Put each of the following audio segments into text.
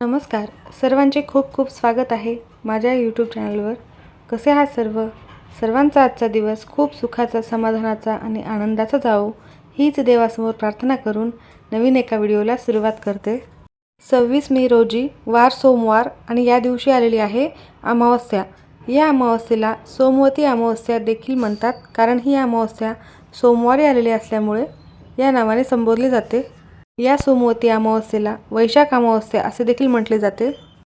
नमस्कार. सर्वांचे खूप खूप स्वागत आहे माझ्या यूट्यूब चॅनलवर कसे आहात सर्व? सर्वांचा आजचा दिवस खूप सुखाचा समाधानाचा आणि आनंदाचा जावो हीच देवासमोर प्रार्थना करून नवीन एका व्हिडिओला सुरुवात करते. सव्वीस मे रोजी वार सोमवार आणि या दिवशी आलेली आहे अमावस्या. या अमावस्येला सोमवती अमावस्या देखील म्हणतात कारण ही अमावस्या सोमवारी आलेली असल्यामुळे या नावाने संबोधली जाते. या सोमवती अमावस्येला वैशाख अमावस्या असे देखील म्हटले जाते.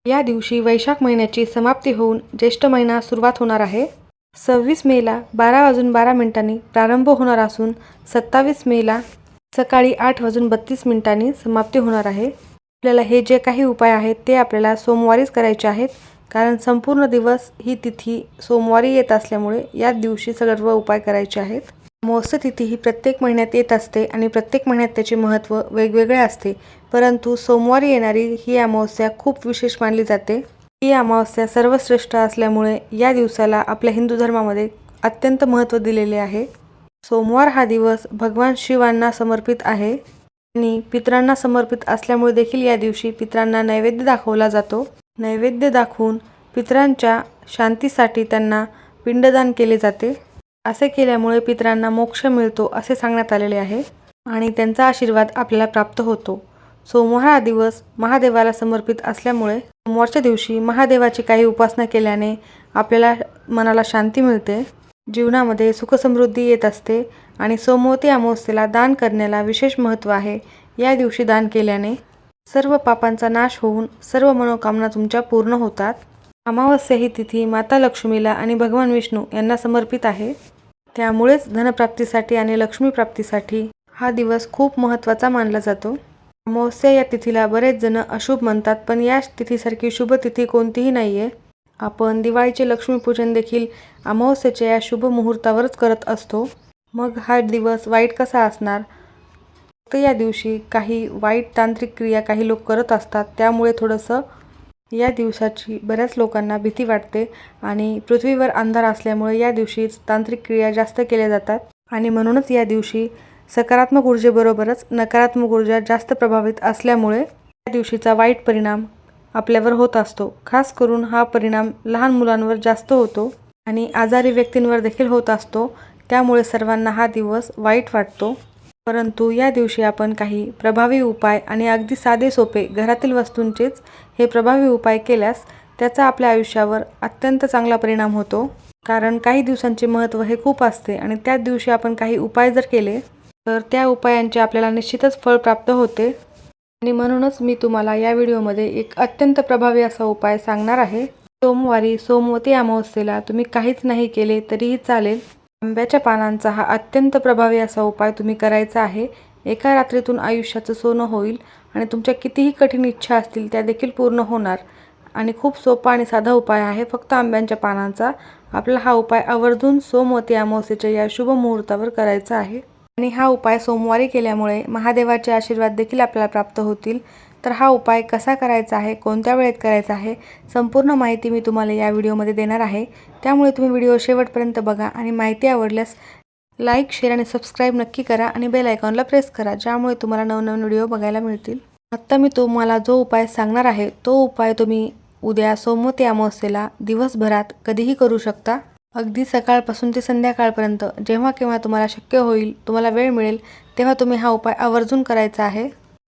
या दिवशी वैशाख महिन्याची समाप्ती होऊन ज्येष्ठ महिना सुरुवात होणार आहे. सव्वीस मेला बारा वाजून बारा मिनिटांनी प्रारंभ होणार असून सत्तावीस मेला सकाळी आठ वाजून बत्तीस मिनिटांनी समाप्ती होणार आहे. आपल्याला हे जे काही उपाय आहेत ते आपल्याला सोमवारीच करायचे आहेत. कारण संपूर्ण दिवस ही तिथी सोमवारी येत असल्यामुळे या दिवशी सर्व उपाय करायचे आहेत. तिथी ही प्रत्येक महिन्यात येत असते आणि प्रत्येक महिन्यात त्याचे महत्त्व वेगवेगळे असते. परंतु सोमवारी येणारी ही अमावस्या खूप विशेष मानली जाते. ही अमावस्या सर्वश्रेष्ठ असल्यामुळे या दिवसाला आपल्या हिंदू धर्मामध्ये अत्यंत महत्त्व दिलेले आहे. सोमवार हा दिवस भगवान शिवांना समर्पित आहे आणि पित्रांना समर्पित असल्यामुळे देखील या दिवशी पितरांना नैवेद्य दाखवला जातो. नैवेद्य दाखवून पितरांच्या शांतीसाठी त्यांना पिंडदान केले जाते. असे केल्यामुळे पितरांना मोक्ष मिळतो असे सांगण्यात आलेले आहे आणि त्यांचा आशीर्वाद आपल्याला प्राप्त होतो. सोमवार हा दिवस महादेवाला समर्पित असल्यामुळे सोमवारच्या दिवशी महादेवाची काही उपासना केल्याने आपल्याला मनाला शांती मिळते. जीवनामध्ये सुखसमृद्धी येत असते आणि सोमवती अमावस्येला दान करण्याला विशेष महत्त्व आहे. या दिवशी दान केल्याने सर्व पापांचा नाश होऊन सर्व मनोकामना तुमच्या पूर्ण होतात. अमावस्या ही तिथी माता लक्ष्मीला आणि भगवान विष्णू यांना समर्पित आहे. त्यामुळेच धनप्राप्तीसाठी आणि लक्ष्मीप्राप्तीसाठी हा दिवस खूप महत्त्वाचा मानला जातो. अमावस्या या तिथीला बरेच जण अशुभ म्हणतात पण या तिथीसारखी शुभ तिथी कोणतीही नाही आहे आपण दिवाळीचे लक्ष्मीपूजन देखील अमावस्येच्या या शुभ मुहूर्तावरच करत असतो. मग हा दिवस वाईट कसा असणार? फक्त या दिवशी काही वाईट तांत्रिक क्रिया काही लोक करत असतात त्यामुळे थोडंसं या दिवसाची बऱ्याच लोकांना भीती वाटते आणि पृथ्वीवर अंधार असल्यामुळे या दिवशी तांत्रिक क्रिया जास्त केल्या जातात. आणि म्हणूनच या दिवशी सकारात्मक ऊर्जेबरोबरच नकारात्मक ऊर्जा जास्त प्रभावित असल्यामुळे या दिवशीचा वाईट परिणाम आपल्यावर होत असतो. खास करून हा परिणाम लहान मुलांवर जास्त होतो आणि आजारी व्यक्तींवर देखील होत असतो. त्यामुळे सर्वांना हा दिवस वाईट वाटतो. परंतु या दिवशी आपण काही प्रभावी उपाय आणि अगदी साधे सोपे घरातील वस्तूंचेच हे प्रभावी उपाय केल्यास त्याचा आपल्या आयुष्यावर अत्यंत चांगला परिणाम होतो. कारण काही दिवसांचे महत्त्व हे खूप असते आणि त्याच दिवशी आपण काही उपाय जर केले तर त्या उपायांचे आपल्याला निश्चितच फळ प्राप्त होते. आणि म्हणूनच मी तुम्हाला या व्हिडिओमध्ये एक अत्यंत प्रभावी असा उपाय सांगणार आहे. सोमवारी सोमवती अमावस्येला तुम्ही काहीच नाही केले तरीही चालेल. आंब्याच्या पानांचा हा अत्यंत प्रभावी असा उपाय तुम्ही करायचा आहे. एका रात्रीतून आयुष्याचं सोनं होईल आणि तुमच्या कितीही कठीण इच्छा असतील त्या देखील पूर्ण होणार. आणि खूप सोपा आणि साधा उपाय आहे फक्त आंब्यांच्या पानांचा. आपला हा उपाय आवर्जून सोमवती अमावस्येच्या या शुभ मुहूर्तावर करायचा आहे. आणि हा उपाय सोमवारी केल्यामुळे महादेवाचे आशीर्वाद देखील आपल्याला प्राप्त होतील. तर हा उपाय कसा करायचा आहे कोणत्या वेळेत करायचा आहे संपूर्ण माहिती मी तुम्हाला या व्हिडिओमध्ये देणार आहे. त्यामुळे तुम्ही व्हिडिओ शेवटपर्यंत बघा आणि माहिती आवडल्यास लाईक शेअर आणि सबस्क्राईब नक्की करा आणि बेल आयकॉनला प्रेस करा ज्यामुळे तुम्हाला नवनवीन व्हिडिओ बघायला मिळतील. आत्ता मी तुम्हाला जो उपाय सांगणार आहे तो उपाय तुम्ही उद्या सोमवती अमावस्येला दिवसभरात कधीही करू शकता. अगदी सकाळपासून ते संध्याकाळपर्यंत जेव्हा केव्हा तुम्हाला शक्य होईल तुम्हाला वेळ मिळेल तेव्हा तुम्ही हा उपाय आवर्जून करायचा आहे.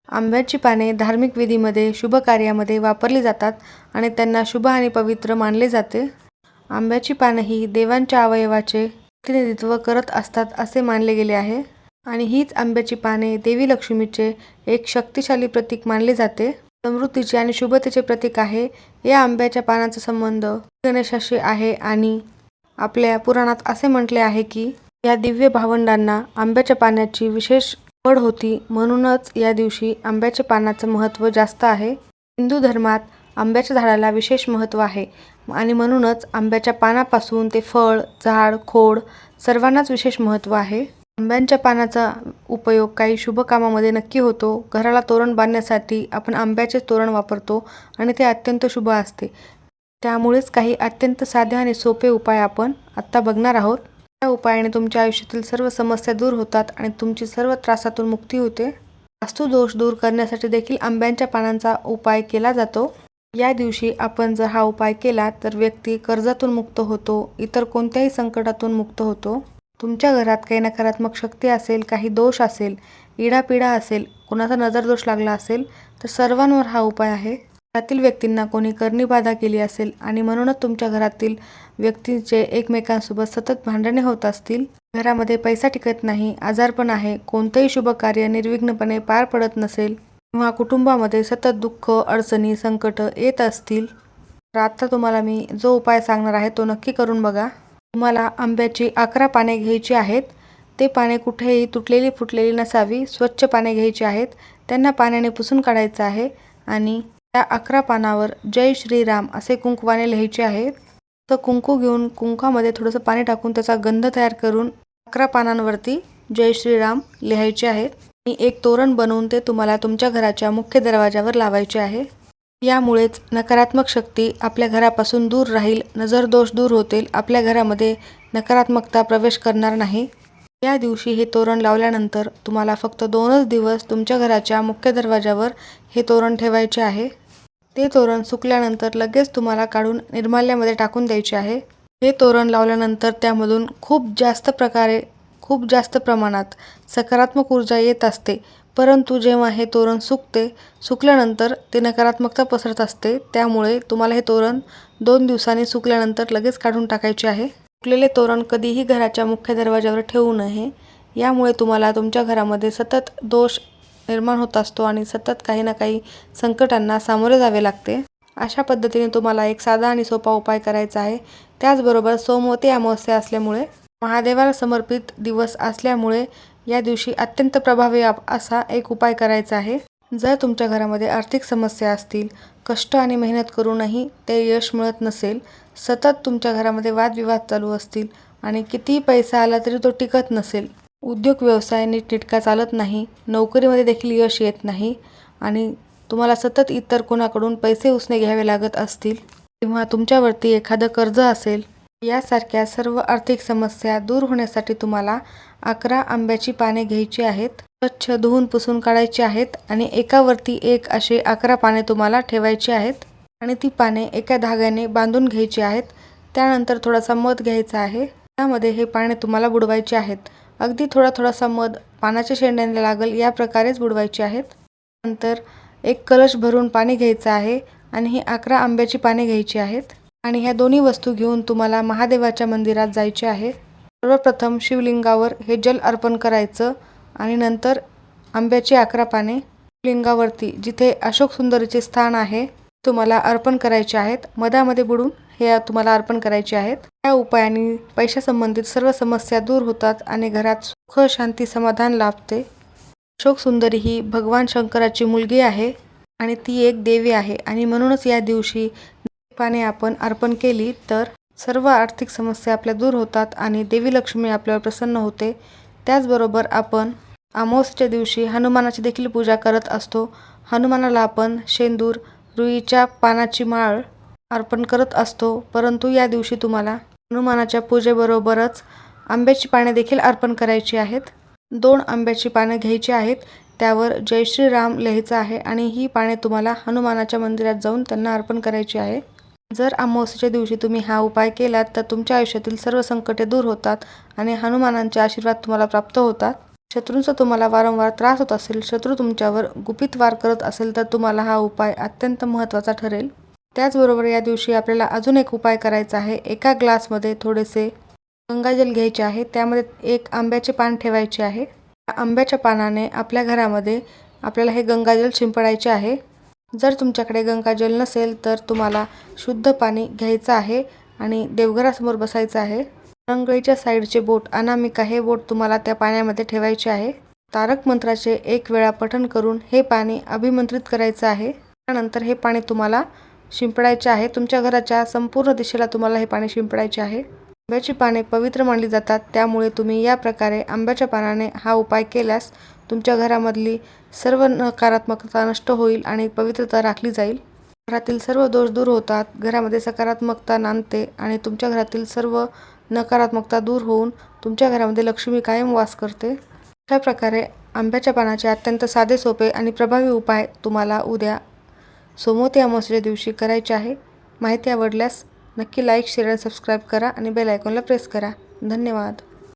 आंब्याची पाने धार्मिक विधीमध्ये शुभ कार्यामध्ये वापरली जातात आणि त्यांना शुभ आणि पवित्र मानले जाते. आंब्याची पानं ही देवांच्या अवयवाचे प्रतिनिधित्व करत असतात असे मानले गेले आहे. आणि हीच आंब्याची पाने देवी लक्ष्मीचे एक शक्तिशाली प्रतीक मानले जाते. समृद्धीचे आणि शुभतेचे प्रतीक आहे. या आंब्याच्या पानाचा संबंध गणेशाशी आहे आणि आपल्या पुराणात असे म्हटले आहे की या दिव्य भावंडांना आंब्याच्या पाण्याची विशेष आवड होती म्हणूनच या दिवशी आंब्याच्या पानाचं महत्त्व जास्त आहे. हिंदू धर्मात आंब्याच्या झाडाला विशेष महत्त्व आहे. आणि म्हणूनच आंब्याच्या पानापासून ते फळ झाड खोड सर्वांनाच विशेष महत्त्व आहे. आंब्यांच्या पानाचा उपयोग काही शुभ कामामध्ये नक्की होतो. घराला तोरण बांधण्यासाठी आपण आंब्याचे तोरण वापरतो आणि ते अत्यंत शुभ असते. त्यामुळेच काही अत्यंत साधे आणि सोपे उपाय आपण आत्ता बघणार आहोत. या उपायाने तुमच्या आयुष्यातील सर्व समस्या दूर होतात आणि तुमची सर्व त्रासातून मुक्ती होते. वास्तुदोष दूर करण्यासाठी देखील आंब्यांच्या पानांचा उपाय केला जातो. या दिवशी आपण जर हा उपाय केला तर व्यक्ती कर्जातून मुक्त होतो इतर कोणत्याही संकटातून मुक्त होतो. तुमच्या घरात काही नकारात्मक शक्ती असेल काही दोष असेल इडापिडा असेल कोणाचा नजरदोष लागला असेल तर सर्वांवर हा उपाय आहे. घरातील व्यक्तींना कोणी करणी बाधा केली असेल आणि म्हणूनच तुमच्या घरातील व्यक्तींचे एकमेकांसोबत सतत भांडणे होत असतील. घरामध्ये पैसा टिकत नाही आजारपण आहे कोणतंही शुभ कार्य निर्विघ्नपणे पार पडत नसेल. किंवा कुटुंबामध्ये सतत दुःख अडचणी संकट येत असतील तर आता तुम्हाला मी जो उपाय सांगणार आहे तो नक्की करून बघा. तुम्हाला आंब्याची अकरा पाने घ्यायची आहेत. ते पाने कुठेही तुटलेली फुटलेली नसावी. स्वच्छ पाने घ्यायची आहेत. त्यांना पाण्याने पुसून काढायचं आहे आणि त्या अकरा पानावर जय श्रीराम असे कुंकवाने लिहायचे आहेत. तर कुंकू घेऊन कुंकामध्ये थोडंसं पाणी टाकून त्याचा गंध तयार करून अकरा पानांवरती जय श्रीराम लिहायचे आहेत. मी एक तोरण बनवून ते तुम्हाला तुमच्या घराच्या मुख्य दरवाजावर लावायचे आहे. यामुळेच नकारात्मक शक्ती आपल्या घरापासून दूर राहील. नजरदोष दूर होतील. आपल्या घरामध्ये नकारात्मकता प्रवेश करणार नाही. या दिवशी हे तोरण लावल्यानंतर तुम्हाला फक्त दोनच दिवस तुमच्या घराच्या मुख्य दरवाजावर हे तोरण ठेवायचे आहे. ते तोरण सुकल्यानंतर लगेच तुम्हाला काढून निर्माल्यामध्ये टाकून द्यायचे आहे. हे तोरण लावल्यानंतर त्यामधून खूप जास्त प्रकारे खूप जास्त प्रमाणात सकारात्मक ऊर्जा येत असते. परंतु जेव्हा हे तोरण सुकते सुकल्यानंतर ते नकारात्मकता पसरत असते. त्यामुळे तुम्हाला हे तोरण दोन दिवसांनी सुकल्यानंतर लगेच काढून टाकायचे आहे. सुकलेले तोरण कधीही घराच्या मुख्य दरवाजावर ठेवू नये. यामुळे तुम्हाला तुमच्या घरामध्ये सतत दोष निर्माण होत असतो आणि सतत काही ना काही संकटांना सामोरे जावे लागते. अशा पद्धतीने तुम्हाला एक साधा आणि सोपा उपाय करायचा आहे. त्याचबरोबर सोमवती अमावस्या असल्यामुळे महादेवाला समर्पित दिवस असल्यामुळे या दिवशी अत्यंत प्रभावी असा एक उपाय करायचा आहे. जर तुमच्या घरामध्ये आर्थिक समस्या असतील कष्ट आणि मेहनत करूनही ते यश मिळत नसेल सतत तुमच्या घरामध्ये वादविवाद चालू असतील आणि कितीही पैसा आला तरी तो टिकत नसेल. उद्योग व्यवसाय नीट टिटका चालत नाही नोकरीमध्ये देखील यश येत नाही आणि तुम्हाला सतत इतर कोणाकडून पैसे उसने घ्यावे लागत असतील किंवा तुमच्यावरती एखादं कर्ज असेल यासारख्या सर्व आर्थिक समस्या दूर होण्यासाठी तुम्हाला अकरा आंब्याची पाने घ्यायची आहेत स्वच्छ धुवून पुसून काढायची आहेत आणि एकावरती एक असे अकरा पाने तुम्हाला ठेवायची आहेत आणि ती पाने एका धाग्याने बांधून घ्यायची आहेत. त्यानंतर थोडासा मध घ्यायचा आहे. त्यामध्ये हे पाने तुम्हाला बुडवायचे आहेत. अगदी थोडा थोडासा मध पानाच्या शेंड्याने लागेल या प्रकारेच बुडवायचे आहेत. नंतर एक कलश भरून पाणी घ्यायचं आहे आणि ही अकरा आंब्याची पाने घ्यायची आहेत. आणि ह्या दोन्ही वस्तू घेऊन तुम्हाला महादेवाच्या मंदिरात जायचे आहे. सर्वप्रथम शिवलिंगावर हे जल अर्पण करायचं आणि नंतर आंब्याची अकरा पाने शिवलिंगावरती जिथे अशोक सुंदरीचे स्थान आहे तुम्हाला अर्पण करायचे आहेत. मधामध्ये बुडून हे तुम्हाला अर्पण करायचे आहेत. या उपायाने पैशासंबंधित सर्व समस्या दूर होतात आणि घरात सुख शांती समाधान लाभते. अशोक सुंदरी ही भगवान शंकराची मुलगी आहे आणि ती एक देवी आहे आणि म्हणूनच या दिवशी पाने आपण अर्पण केली तर सर्व आर्थिक समस्या आपल्या दूर होतात आणि देवी लक्ष्मी आपल्यावर प्रसन्न होते. त्याचबरोबर आपण आमोसच्या दिवशी हनुमानाची देखील पूजा करत असतो. हनुमानाला आपण शेंदूर रुईच्या पानाची माळ अर्पण करत असतो. परंतु या दिवशी तुम्हाला हनुमानाच्या पूजेबरोबरच आंब्याची पाने देखील अर्पण करायची आहेत. दोन आंब्याची पानं घ्यायची आहेत. त्यावर जय श्रीराम लिहायचं आहे आणि ही पाने तुम्हाला हनुमानाच्या मंदिरात जाऊन त्यांना अर्पण करायची आहे. जर अमावस्येच्या दिवशी तुम्ही हा उपाय केलात तर तुमच्या आयुष्यातील सर्व संकटे दूर होतात आणि हनुमानांचे आशीर्वाद तुम्हाला प्राप्त होतात. शत्रूंचा तुम्हाला वारंवार त्रास होत असेल शत्रू तुमच्यावर गुपित वार करत असेल तर तुम्हाला हा उपाय अत्यंत महत्त्वाचा ठरेल. त्याचबरोबर या दिवशी आपल्याला अजून एक उपाय करायचा आहे. एका ग्लासमध्ये थोडेसे गंगाजल घ्यायचे आहे. त्यामध्ये एक आंब्याचे पान ठेवायचे आहे. त्या आंब्याच्या पानाने आपल्या घरामध्ये आपल्याला हे गंगाजल शिंपडायचे आहे. जर तुमच्याकडे गंगाजल नसेल तर तुम्हाला शुद्ध पाणी घ्यायचं आहे आणि देवघरासमोर बसायचं आहे. रंगळीच्या साईडचे बोट अनामिका हे बोट तुम्हाला त्या पाण्यामध्ये ठेवायचे आहे. तारक मंत्राचे एक वेळा पठण करून हे पाणी अभिमंत्रित करायचं आहे. त्यानंतर हे पाणी तुम्हाला शिंपडायचे आहे. तुमच्या घराच्या संपूर्ण दिशेला तुम्हाला हे पाणी शिंपडायचे आहे. आंब्याची पाने पवित्र मानली जातात. त्यामुळे तुम्ही या प्रकारे आंब्याच्या पानाने हा उपाय केल्यास तुमच्या घरामधली सर्व नकारात्मकता नष्ट होईल आणि पवित्रता राखली जाईल. घरातील सर्व दोष दूर होतात. घरामध्ये सकारात्मकता नांदते आणि तुमच्या घरातील सर्व नकारात्मकता दूर होऊन तुमच्या घरामध्ये लक्ष्मी कायम वास करते. अशा प्रकारे आंब्याच्या पानाचे अत्यंत साधे सोपे आणि प्रभावी उपाय तुम्हाला उद्या सोमवती अमावस्येच्या दिवशी करायचे आहे. माहिती आवडल्यास नक्की लाईक शेअर आणि सबस्क्राईब करा आणि बेल आयकॉनला प्रेस करा. धन्यवाद.